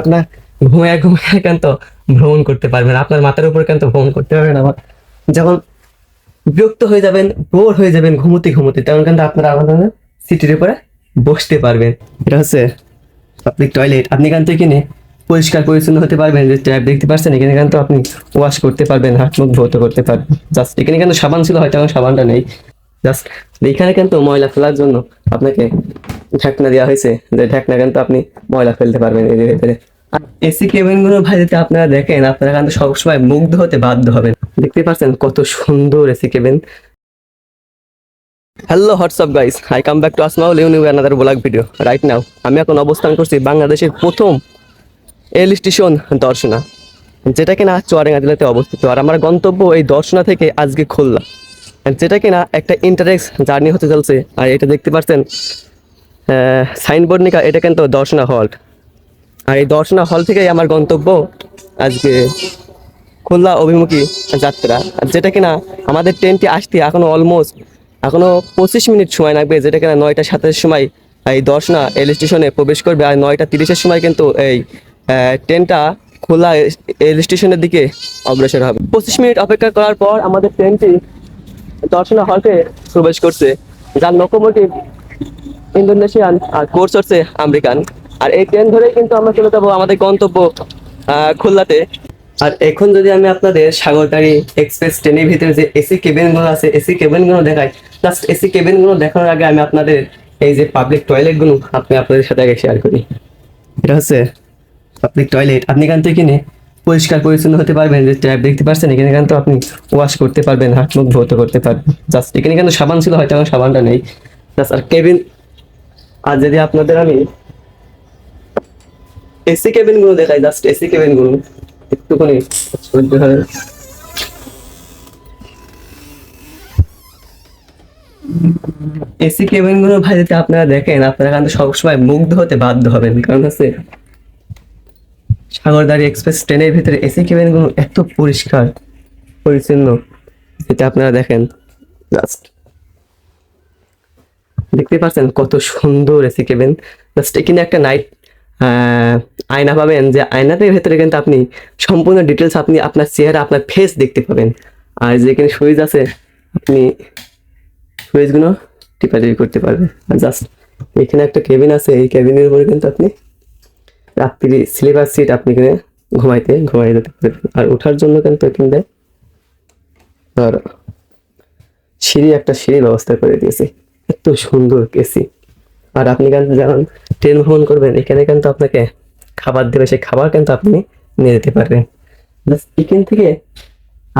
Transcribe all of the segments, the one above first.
আপনার ঘুমায় ঘুমায় কেন তো ভ্রমণ করতে পারবেন। আপনার মাথার উপর কেন তো ভ্রমণ করতে পারবেন আবার যখন বিরক্ত হয়ে যাবেন, বোর হয়ে যাবেন ঘুমোতে ঘুমোতে তখন কিন্তু আপনারা আমাদের সিটির উপরে বসতে পারবেন। এটা হচ্ছে পাবলিক টয়লেট আপনি এখান থেকে কিনে পরিষ্কার পরিচ্ছন্ন হতে পারবেন, যে ট্যাপ দেখতে পাচ্ছেন, এখানে কিন্তু আপনি ওয়াশ করতে পারবেন, হাত মুখ ধুতে করতে পারবেন। জাস্ট এখানে কিন্তু সাবান ছিল, হয়তো এখন সাবানটা নেই। জাস্ট এখানে কিন্তু ময়লা ফেলার জন্য আপনাকে ঢাকনা দেওয়া হয়েছে। যে ঢাকনা কিন্তু আপনি ময়লা ফেলতে পারবেন এর ভেতরে। এসি কেবিনগুলো ভাই যদি আপনারা দেখেন, আপনারা কিন্তু সবসময় মুগ্ধ হতে বাধ্য হবেন। দেখতে পাচ্ছেন কত সুন্দর AC cabin hello what's up guys I come back to Asmaul you new another blog video right now আমি এখন অবস্থান করছি বাংলাদেশের প্রথম এল স্টেশন দর্শনা, যেটা কিনা চুয়াডাঙ্গা জেলাতে অবস্থিত। আর আমার গন্তব্য এই দর্শনা থেকে আজকে খুললাম যেটা কিনা একটা ইন্টারেক্স জার্নি হতে চলছে, আর এটা দেখতে পাচ্ছেন সাইনবোর্ড নিকা, এটা কিন্তু দর্শনা হল আর এই দর্শনা হল থেকেই আমার গন্তব্য আজকে খুলনা অভিমুখী যাত্রা। আর যেটা কিনা আমাদের ট্রেনটি আসতে এখনও অলমোস্ট এখনও পঁচিশ মিনিট সময় লাগবে, যেটা কিনা নয়টা সাতাশের সময় এই দর্শনা রেল স্টেশনে প্রবেশ করবে, আর নয়টা তিরিশের সময় কিন্তু এই ট্রেনটা খোলা রেল স্টেশনের দিকে অগ্রসর হবে। পঁচিশ মিনিট অপেক্ষা করার পর আমাদের ট্রেনটি দর্শনা হলকে প্রবেশ করছে, যার লোকোমোটিভ ইন্দোনেশিয়ান আর কোর্স হচ্ছে আমেরিকান আর এই ট্রেন ধরেই কিন্তু আমরা চলে যাব আমাদের গন্তব্য খুলনাতে। আর এখন যদি আমি আপনাদের সাগরদারি এক্সপ্রেস ট্রেনের ভিতরে যে এসি কেবিনগুলো আছে এসি কেবিনগুলো দেখাই। জাস্ট এসি কেবিনগুলো দেখানোর আগে আমি আপনাদের এই যে পাবলিক টয়লেটগুলো আপনি আপনাদের সাথে আগে শেয়ার করি। এটা হচ্ছে পাবলিক টয়লেট আপনি এখান থেকে কিনে পরিষ্কার পরিচ্ছন্ন হতে পারবেন, যে ট্যাপ দেখতে পাচ্ছেন, এখানে কিন্তু আপনি ওয়াশ করতে পারবেন, হাত মুখ ধুতে করতে পারবেন। জাস্ট এখানে কিন্তু সাবান ছিল, হয়তো এখন সাবানটা নেই। জাস্ট আর কেবিন আর যদি আপনাদের আমি এসি কেবিনগুলো দেখাই জাস্ট এসি কেবিনগুলো, একটুখানি সহ্য হয়। এসি কেবিনগুলো ভাই যদি আপনারা দেখেন, আপনারা কিন্তু সবসময় মুগ্ধ হতে বাধ্য হবেন। কারণ হচ্ছে সাগরদারি এক্সপ্রেস ট্রেনের ভিতরে এসি কেবিনগুলো এত পরিষ্কার, পরিচ্ছন্ন, যেটা আপনারা দেখেন জাস্ট দেখতে পাচ্ছেন কত সুন্দর এসি কেবিন। জাস্ট এখানে একটা নাইট আয়না পাবেন যে আয়নাটার ভেতরে কিন্তু আপনি সম্পূর্ণ ডিটেলস আপনি আপনার চেহারা, আপনার ফেস দেখতে পাবেন। আর যেখানে সুইচ আছে, আপনি সুইচগুলো টিপাটিপি করতে পারবেন। আর জাস্ট এখানে একটা কেবিন আছে, এই কেবিনের উপরে কিন্তু আপনি রাত্রি স্লিপার সিট আপনি এখানে ঘুমাইতে ঘুমাই যেতে পারবেন আর ওঠার জন্য কিন্তু এখানে দেয়? আর সিঁড়ি একটা সিঁড়ির ব্যবস্থা করে দিয়েছে। এত সুন্দর এসি আর আপনি কিন্তু যখন ট্রেন ভ্রমণ করবেন, এখানে কিন্তু আপনাকে খাবার দেবে, সেই খাবার কিন্তু আপনি নিয়ে যেতে পারবেন? এখান থেকে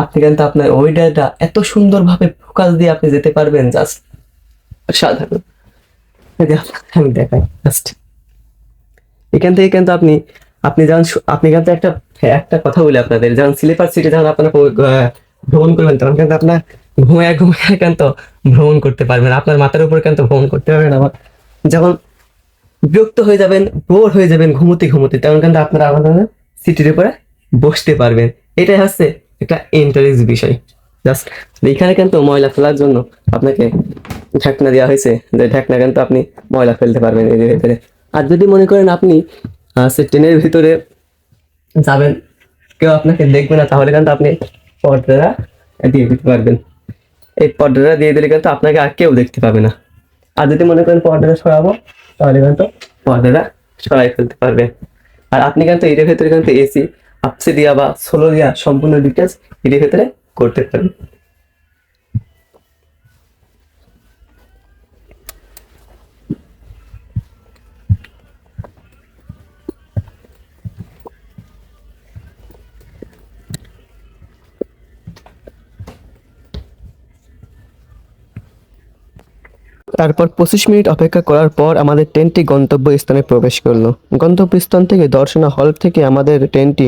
আপনি কিন্তু আপনার ওয়েদারটা এত সুন্দরভাবে ফোকাস দিয়ে আপনি যেতে পারবেন জাস্ট সাধারণ। আমি দেখাই জাস্ট এখান থেকে কিন্তু আপনি আপনি যখন আপনি কিন্তু একটা হ্যাঁ, একটা কথা বলি আপনাদের যখন স্লিপার সিটে যখন আপনারা ভ্রমণ করবেন তখন কিন্তু আপনার ঘুমায় ঘুমায় কিন্তু ভ্রমণ করতে পারবেন। আপনার মাথার উপর কিন্তু ভ্রমণ করতে পারবেন আবার যখন বিরক্ত হয়ে যাবেন বোর হয়ে যাবেন ঘুমোতে ঘুমোতে তখন কিন্তু আপনারা আমাদের সিটির উপরে বসতে পারবেন। এটাই হচ্ছে একটা ইন্টারেস্ট বিষয়। জাস্ট এখানে কিন্তু ময়লা ফেলার জন্য আপনাকে ঢাকনা দেওয়া হয়েছে। যে ঢাকনা কিন্তু আপনি ময়লা ফেলতে পারবেন এর ভেতরে। আর যদি মনে করেন আপনি সে ট্রেনের ভিতরে যাবেন, কেউ আপনাকে দেখবে না, তাহলে কিন্তু আপনি পর্দাটা দিয়ে দিতে পারবেন। এই পর্দাটা দিয়ে দিলে কিন্তু আপনাকে আর কেউ দেখতে পাবে না। আর যদি মনে করেন পর্দাটা সরাবো, তাহলে কিন্তু পর্দাটা সরাই ফেলতে পারবে আর আপনি কিন্তু এর ভেতরে কিন্তু এসি, আপসে দিয়া বা সোলো দিয়া সম্পূর্ণ ডিটেলস এর ভেতরে করতে পারবেন। তারপর পঁচিশ মিনিট অপেক্ষা করার পর আমাদের ট্রেনটি গন্তব্য স্থানে প্রবেশ করল। গন্তব্য স্থান থেকে দর্শনা হল থেকে আমাদের ট্রেনটি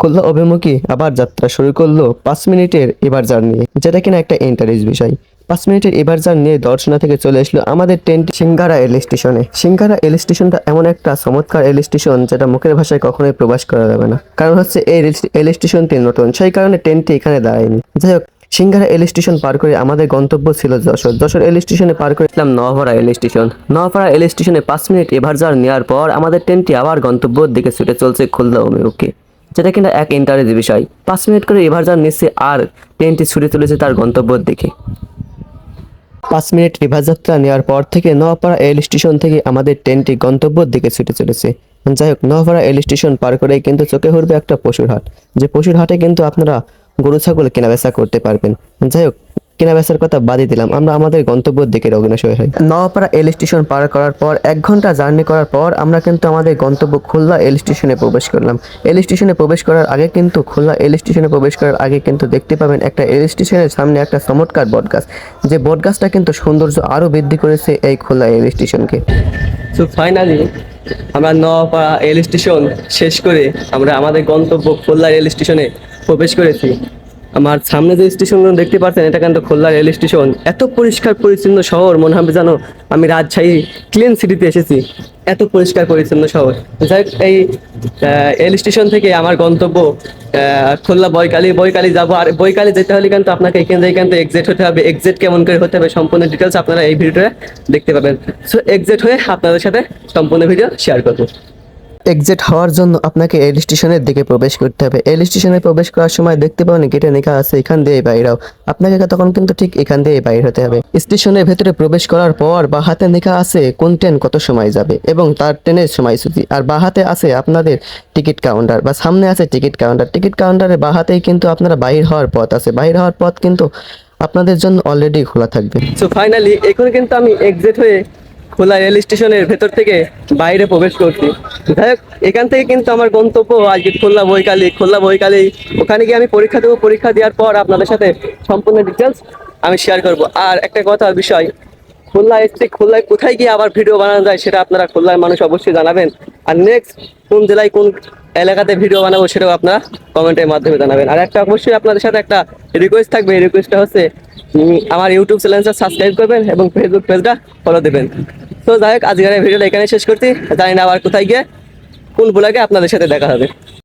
খুলনা অভিমুখী, আবার যাত্রা শুরু করল পাঁচ মিনিটের এবার জার্নি যেটা কিনা একটা ইন্টারেস্ট বিষয়। পাঁচ মিনিটের এবার জার্নি দর্শনা থেকে চলে আসলো আমাদের ট্রেনটি সিঙ্গারা রেল স্টেশনে। সিঙ্গারা রেল স্টেশনটা এমন একটা চমৎকার রেল স্টেশন যেটা মুখের ভাষায় কখনোই প্রকাশ করা যাবে না। কারণ হচ্ছে এই রেল স্টেশনটি নতুন, সেই কারণে ট্রেনটি এখানে দাঁড়ায়নি। যাই হোক সিঙ্গারা রেল স্টেশন পার করে আমাদের গন্তব্য ছিল যশোর। যশোর রেল স্টেশনে পার করে Islam Noapara rail station. Noapara rail স্টেশনে পাঁচ মিনিট এভারজার নেওয়ার পর আমাদের ট্রেনটি আবার গন্তব্যের দিকে ছুটে চলছে খুলনা অভিমুখে যেটা কিনা এক ইন্টারেজ বিষয়। পাঁচ মিনিট করে এভারজার নিচ্ছে আর ট্রেনটি ছুটে চলেছে তার গন্তব্যের দিকে। পাঁচ মিনিট রিভার যাত্রা নেওয়ার পর থেকে নোয়াপাড়া রেল স্টেশন থেকে আমাদের ট্রেনটি গন্তব্যের দিকে ছুটে চলেছে। যাই হোক নোয়াপাড়া রেল স্টেশন পার করেই কিন্তু চোখে পড়বে একটা পশুর হাট। যে পশুর হাটে কিন্তু আপনারা গরু ছাগল কেনাবেচা করতে পারবেন। যাই হোক কেনাবেচার কথা বাদই দিলাম। আমরা আমাদের গন্তব্যের দিকে অগ্রসর হই নওয়াপাড়া রেল স্টেশন পার করার পর এক ঘণ্টা জার্নি করার পর আমরা কিন্তু আমাদের গন্তব্য খুলনা রেল স্টেশনে প্রবেশ করলাম। রেল স্টেশনে প্রবেশ করার আগে কিন্তু খুলনা রেল স্টেশনে প্রবেশ করার আগে কিন্তু দেখতে পাবেন একটা রেল স্টেশনের সামনে একটা চমৎকার বটগাছ। যে বটগাছটা কিন্তু সৌন্দর্য আরও বৃদ্ধি করেছে এই খুলনা রেল স্টেশনকে। সো ফাইনালি আমরা নওয়াপাড়া রেল স্টেশন শেষ করে আমরা আমাদের গন্তব্য খুলনা রেল স্টেশনে প্রবেশ করেছি। আমার সামনে যে স্টেশনগুলো দেখতে পাচ্ছেন, এটা কিন্তু খুলনা রেল স্টেশন। এত পরিষ্কার পরিচ্ছন্ন শহর, মনে হবে জানো আমি রাজশাহী ক্লিন সিটিতে এসেছি। এত পরিষ্কার পরিচ্ছন্ন শহর। যাই এই রেল স্টেশন থেকে আমার গন্তব্য খুলনা বইকালি বইকালি যাব। আর বইকালি যেতে হলে কিন্তু আপনাকে এখান থেকে থেকে এক্সিট হতে হবে। এক্সিট কেমন করে হতে হবে সম্পূর্ণ ডিটেলস আপনারা এই ভিডিওটা দেখতে পাবেন। সো এক্সিট হয়ে আপনাদের সাথে সম্পূর্ণ ভিডিও শেয়ার করব। এক্সিট হওয়ার জন্য আপনাকে রেল স্টেশনের দিকে প্রবেশ করতে হবে। রেল স্টেশনে প্রবেশ করার সময় দেখতে পাবেন গেটে লেখা আছে, এখান দিয়ে বাইরাও আপনাকে তখন কিন্তু ঠিক এখান দিয়ে বাইর হতে হবে। স্টেশনের ভেতরে প্রবেশ করার পর বা হাতে লেখা আছে কোন ট্রেন কত সময় যাবে এবং তার ট্রেনের সময়সূচি। আর বা হাতে আছে আপনাদের টিকিট কাউন্টার বা সামনে আছে টিকিট কাউন্টার টিকিট কাউন্টারে বা হাতেই কিন্তু আপনারা বাইর হওয়ার পথ আছে। বাইর হওয়ার পথ কিন্তু আপনাদের জন্য অলরেডি খোলা থাকবে। সো ফাইনালি এখন কিন্তু আমি এক্সিট হয়ে খোলা রেল স্টেশনের ভেতর থেকে বাইরে প্রবেশ করছি। যাই হোক, এখান থেকে কিন্তু আমার গন্তব্য আজকে খুলনা বইকালি খুলনা বইকালি ওখানে গিয়ে আমি পরীক্ষা দেবো। পরীক্ষা দেওয়ার পর আপনাদের সাথে সম্পূর্ণ ডিটেলস আমি শেয়ার করব। আর একটা কথা, বিষয়, খুলনা এসছি, খুলনায় কোথায় গিয়ে আবার ভিডিও বানানো যায় সেটা আপনারা খুলনার মানুষ অবশ্যই জানাবেন। আর নেক্সট কোন জেলায়, কোন এলাকাতে ভিডিও বানাবো সেটাও আপনারা কমেন্টের মাধ্যমে জানাবেন। আর একটা অবশ্যই আপনাদের সাথে একটা রিকোয়েস্ট থাকবে। এই রিকোয়েস্টটা হচ্ছে আমার ইউটিউব চ্যানেলটা সাবস্ক্রাইব করবেন এবং ফেসবুক পেজটা ফলো দেবেন। তো যাই হোক, আজকের ভিডিওটা এখানে শেষ করছি। জানি না আবার কোথায় গিয়ে কোন ব্লগে আপনাদের সাথে দেখা হবে।